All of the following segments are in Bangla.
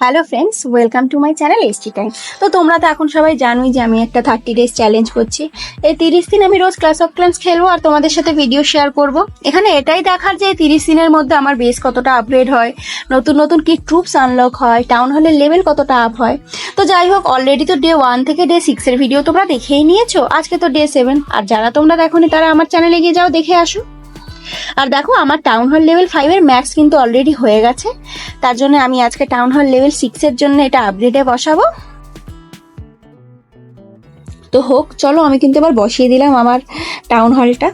Hello friends welcome to my channel ST time তো তোমরা তো এখন সবাই জানোই যে আমি একটা থার্টি ডেজ চ্যালেঞ্জ করছি। এই তিরিশ দিন আমি রোজ ক্লাস অফ ক্লান্স খেলব আর তোমাদের সাথে ভিডিও শেয়ার করব। এখানে এটাই দেখার যে তিরিশ দিনের মধ্যে আমার বেস কতটা আপগ্রেড হয়, নতুন নতুন কি ট্রুপস আনলক হয় টাউন হলের লেভেল কতটা আপ হয়। তো যাই হোক অলরেডি তো ডে ওয়ান থেকে ডে সিক্সের ভিডিও তোমরা দেখেই নিয়েছো। আজকে তো ডে সেভেন আর যারা তোমরা দেখোনি, তারা আমার চ্যানেলে গিয়ে যাও, দেখে আসো। আর দেখো, আমার টাউন হল লেভেল ফাইভের ম্যাক্স কিন্তু অলরেডি হয়ে গেছে। তার জন্য আমি আজকে টাউন হল লেভেল সিক্সের জন্য এটা আপডেটে বসাবো। তো হোক, চলো আমি কিন্তু এবার বসিয়ে দিলাম আমার টাউন হলটা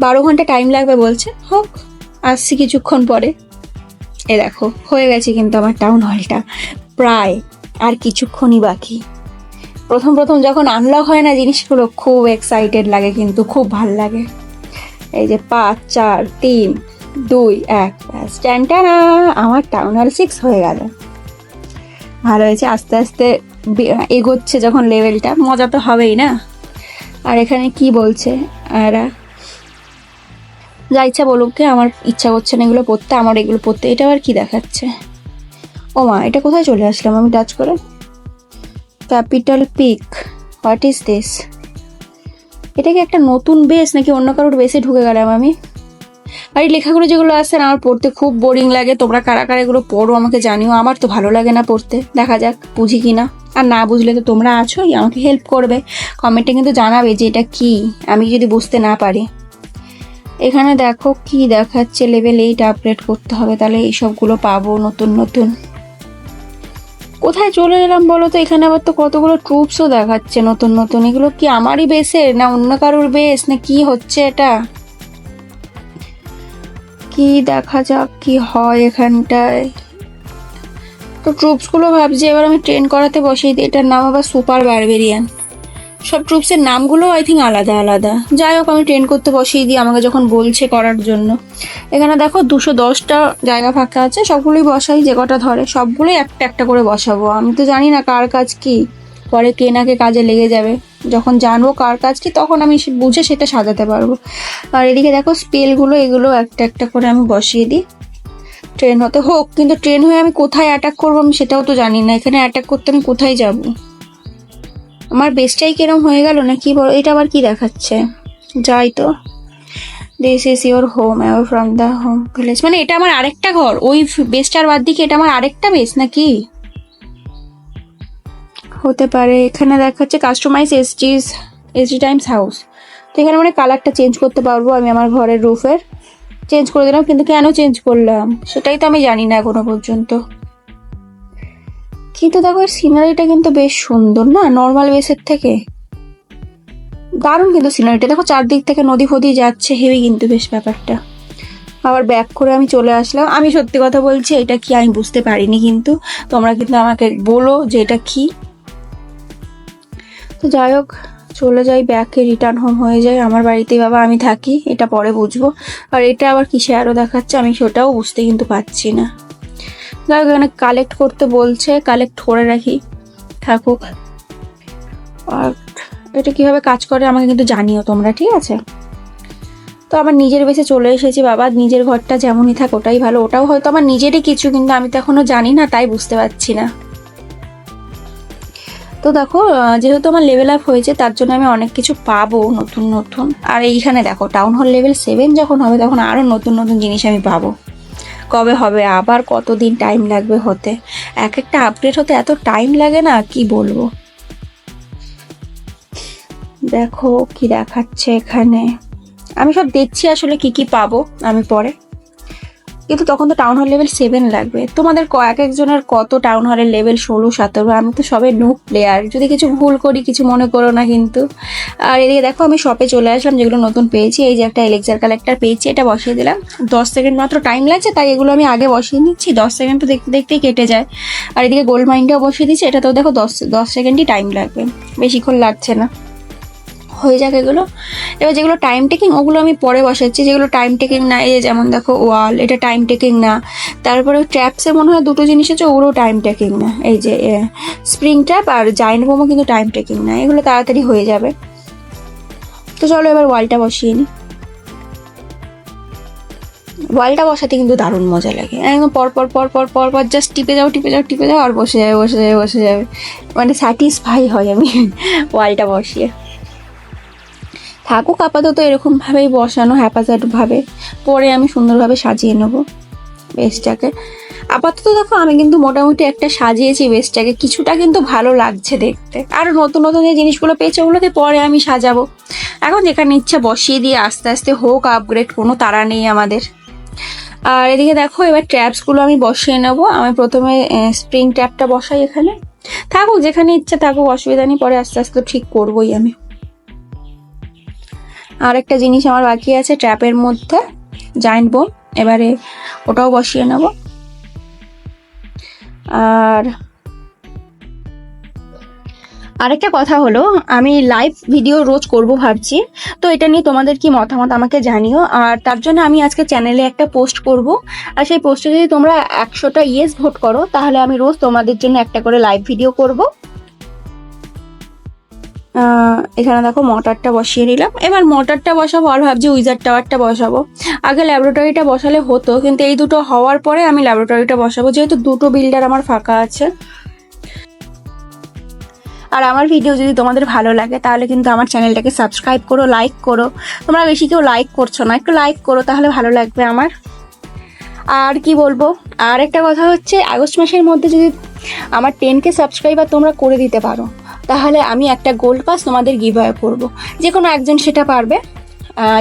বারো ঘণ্টা টাইম লাগবে বলছে। হোক, আসছি কিছুক্ষণ পরে। এ দেখো, হয়ে গেছে কিন্তু আমার টাউন হলটা প্রায় আর কিছুক্ষণই বাকি। প্রথম প্রথম যখন আনলক হয় না জিনিসগুলো, খুব এক্সাইটেড লাগে কিন্তু, খুব ভালো লাগে। এই যে পাঁচ, চার, তিন দুই এক ব্যাস। আমার টাউন হল সিক্স হয়ে গেল। ভালো হয়েছে আস্তে আস্তে এগোচ্ছে যখন লেভেলটা মজা তো হবেই না? আর এখানে কি বলছে? এরা যা ইচ্ছা বলুক গে, আমার ইচ্ছা করছে না এগুলো পড়তে আমার এগুলো পড়তে এটা আবার কি দেখাচ্ছে? ও মা এটা কোথায় চলে আসলাম আমি টাচ করে? Capital peak what is this? এটা কি একটা নতুন বেস নাকি অন্য কারোর বেসে ঢুকে গেলাম আমি? আর এই লেখাগুলো যেগুলো আছে না, আমার পড়তে খুব বোরিং লাগে। তোমরা কারা কারা এগুলো পড়ো আমাকে জানিও, আমার তো ভালো লাগে না পড়তে। দেখা যাক, বুঝি কি না আর না বুঝলে তো তোমরা আছোই, আমাকে হেল্প করবে। কমেন্টে কিন্তু জানাবে যে এটা কি, আমি যদি বুঝতে না পারি। এখানে দেখো কি দেখাচ্ছে লেভেল এইট আপগ্রেড করতে হবে, তাহলে এইসবগুলো পাবো নতুন নতুন। কোথায় চলে এলাম বলো তো, এখানে আবার তো কতগুলো ট্রুপসও দেখাচ্ছে নতুন নতুন। এগুলো কি আমারই বেসের না অন্য কারোর বেস না কি হচ্ছে এটা? কি দেখা যাক কি হয় এখানটায়। তো ট্রুপসগুলো ভাবছি, এবার আমি ট্রেন করাতে বসিয়ে দিই। এটার নাম আবার সুপার বারবেরিয়ান সব ট্রুপসের নামগুলো আই থিঙ্ক আলাদা আলাদা। যাই হোক, আমি ট্রেন করতে বসিয়ে দিই আমাকে যখন বলছে করার জন্য। এখানে দেখো দুশো দশটা জায়গা ফাঁকা আছে, সবগুলোই বসাই যে কটা ধরে। সবগুলোই একটা একটা করে বসাবো। আমি তো জানি না কার কাজ কি, পরে কে নাকে কাজে লেগে যাবে। যখন জানব কার কাজ কি তখন আমি বুঝে সেটা সাজাতে পারব। আর এদিকে দেখো স্পেলগুলো এগুলো একটা একটা করে আমি বসিয়ে দিই। ট্রেন হতে হোক, কিন্তু ট্রেন হয়ে আমি কোথায় অ্যাটাক করব আমি সেটাও তো জানি না। এখানে অ্যাটাক করতে আমি কোথায় যাব? আমার বেসটাই কিরম হয়ে গেল না কি বলো? এটা আবার কি দেখাচ্ছে? যাই তো। This is your home away from the home village মানে এটা আমার আরেকটা ঘর। ওই বেসটার বাদ দিকে এটা আমার আরেকটা বেস নাকি? হতে পারে। এখানে দেখাচ্ছে কাস্টমাইজ এসজিস এসজি টাইমস হাউস তো এখানে মানে কালারটা চেঞ্জ করতে পারব আমি আমার ঘরের রুফের। চেঞ্জ করে দিলাম, কিন্তু কেন চেঞ্জ করলাম? সেটাই তো আমি জানি না এখনও পর্যন্ত। কিন্তু দেখো, এর সিনারিটা কিন্তু বেশ সুন্দর না? নর্মাল বেসের থেকে? দারুণ কিন্তু সিনারিটা দেখো, চারদিক থেকে নদী ফদি যাচ্ছে হেভি কিন্তু বেশ ব্যাপারটা। আবার ব্যাক করে আমি চলে আসলাম। আমি সত্যি কথা বলছি, এটা কি আমি বুঝতে পারিনি কিন্তু। তোমরা কিন্তু আমাকে বলো যে এটা কি। তো যাই হোক, চলে যাই ব্যাকে রিটার্ন হোম হয়ে যায় আমার বাড়িতেই বাবা, আমি থাকি, এটা পরে বুঝব। আর এটা আবার কিসে আরও দেখাচ্ছে, আমি সেটাও বুঝতে কিন্তু পারছি না। যাই হোক, এখানে কালেক্ট করতে বলছে কালেক্ট করে রাখি। থাকুক। আর এটা কীভাবে কাজ করে আমাকে কিন্তু জানিও তোমরা, ঠিক আছে? তো আমার নিজের বেসে চলে এসেছি বাবা, নিজের ঘরটা যেমনই থাক ওটাই ভালো। ওটাও হয়তো আমার নিজেরই কিছু, কিন্তু আমি তো এখনও জানি না, তাই বুঝতে পারছি না। তো দেখো যেহেতু আমার লেভেল আপ হয়েছে, তার জন্য আমি অনেক কিছু পাবো নতুন নতুন। আর এইখানে দেখো টাউন হল লেভেল সেভেন যখন হবে, তখন আরও নতুন নতুন জিনিস আমি পাবো। কবে হবে, আবার কতদিন টাইম লাগবে হতে? এক একটা আপডেট হতে এত টাইম লাগে না, কি বলব? দেখো কি দেখাচ্ছে এখানে। আমি সব দেখছি আসলে কি কি পাবো, আমি পরে। কিন্তু তখন তো টাউন হল লেভেল সেভেন লাগবে। তোমাদের ক- এক একজনের কত টাউন হলের লেভেল ষোলো, সতেরো? আমি তো সবে নো প্লেয়ার যদি কিছু ভুল করি, কিছু মনে করো না কিন্তু। আর এদিকে দেখো, আমি শপে চলে আসলাম, যেগুলো নতুন পেয়েছি। এই যে একটা এলেক্সার কালেক্টার পেয়েছি, এটা বসিয়ে দিলাম। দশ সেকেন্ড মাত্র টাইম লাগছে, তাই এগুলো আমি আগে বসিয়ে নিচ্ছি। দশ সেকেন্ড তো দেখতে দেখতেই কেটে যায়। আর এদিকে গোল্ড মাইন্ডেও বসিয়ে দিচ্ছি এটা তো দেখো দশ দশ সেকেন্ডই টাইম লাগবে। বেশিক্ষণ লাগছে না। হয়ে যাক এগুলো। এবার যেগুলো টাইম টেকিং ওগুলো আমি পরে বসাচ্ছি। যেগুলো টাইম টেকিং না, এই যেমন দেখো ওয়াল এটা টাইম টেকিং না। তারপরে ট্র্যাপসে মনে হয় দুটো জিনিস আছে ওগুলো টাইম টেকিং না। এই যে স্প্রিং ট্র্যাপ আর জায়েন্ট বোমও কিন্তু টাইম টেকিং না। এগুলো তাড়াতাড়ি হয়ে যাবে। তো চলো এবার ওয়ালটা বসিয়ে নিই ওয়ালটা বসাতে কিন্তু দারুণ মজা লাগে। একদম পর পর পর পর পর পর জাস্ট টিপে যাও টিপে যাও টিপে যাও আর বসে যাবে বসে যাবে বসে যাবে। মানে স্যাটিসফাই হয় আমি। ওয়ালটা বসিয়ে। থাকুক আপাতত এরকমভাবেই বসানো হ্যাপাজাটভাবে পরে আমি সুন্দরভাবে সাজিয়ে নেব বেসটাকে। আপাতত দেখো, আমি কিন্তু মোটামুটি একটা সাজিয়েছি বেসটাকে। কিছুটা কিন্তু ভালো লাগছে দেখতে। আর নতুন নতুন যে জিনিসগুলো পেয়েছে, ওগুলোকে পরে আমি সাজাবো। এখন যেখানে ইচ্ছা বসিয়ে দিয়ে আস্তে আস্তে হোক আপগ্রেড কোনো তারা নেই আমাদের। আর এদিকে দেখো, এবার ট্র্যাপসগুলো আমি বসিয়ে নেব। আমি প্রথমে স্প্রিং ট্র্যাপটা বসাই এখানে। থাকুক, যেখানে ইচ্ছা থাকুক, অসুবিধা নেই, পরে আস্তে আস্তে ঠিক করবোই আমি। আর একটা জিনিস আমার বাকি আছে, ট্র্যাপের মধ্যে জায়েন্ট বোম এবারে ওটাও বসিয়ে নেব। আর আরেকটা কথা হলো, আমি লাইভ ভিডিও রোজ করব ভাবছি, তো এটা নিয়ে তোমাদের কি মতামত আমাকে জানিও। আর তার জন্য আমি আজকে চ্যানেলে একটা পোস্ট করব, আর সেই পোস্টে যদি তোমরা একশোটা ইয়েস ভোট করো, তাহলে আমি রোজ তোমাদের জন্য একটা করে লাইভ ভিডিও করব। এখানে দেখো মোটরটা বসিয়ে নিলাম। এবার মোটরটা বসাবো আর ভাবছি উইজার টাওয়ারটা বসাবো। আগে ল্যাবরেটরিটা বসালে হতো, কিন্তু এই দুটো হওয়ার পরে আমি ল্যাবরেটরিটা বসাবো, যেহেতু দুটো বিল্ডার আমার ফাঁকা আছে। আর আমার ভিডিও যদি তোমাদের ভালো লাগে, তাহলে কিন্তু আমার চ্যানেলটাকে সাবস্ক্রাইব করো, লাইক করো। তোমরা বেশি কেউ লাইক করছ না, একটু লাইক করো, তাহলে ভালো লাগবে আমার। আর কি বলব? আর একটা কথা হচ্ছে, আগস্ট মাসের মধ্যে যদি আমার টেনকে সাবস্ক্রাইবার তোমরা করে দিতে পারো। তাহলে আমি একটা গোল্ড পাস তোমাদের গিভ আওয়ে করব। যে কোনো একজন সেটা পারবে।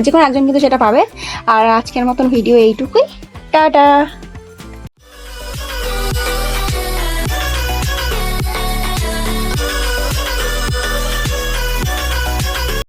যে কোনো একজন কিন্তু সেটা পাবে। আর আজকের মতন ভিডিও এইটুকুই। টাটা!